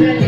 Amen.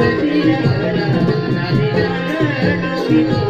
Thank you.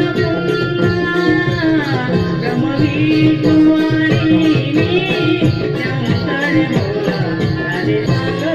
Yeah.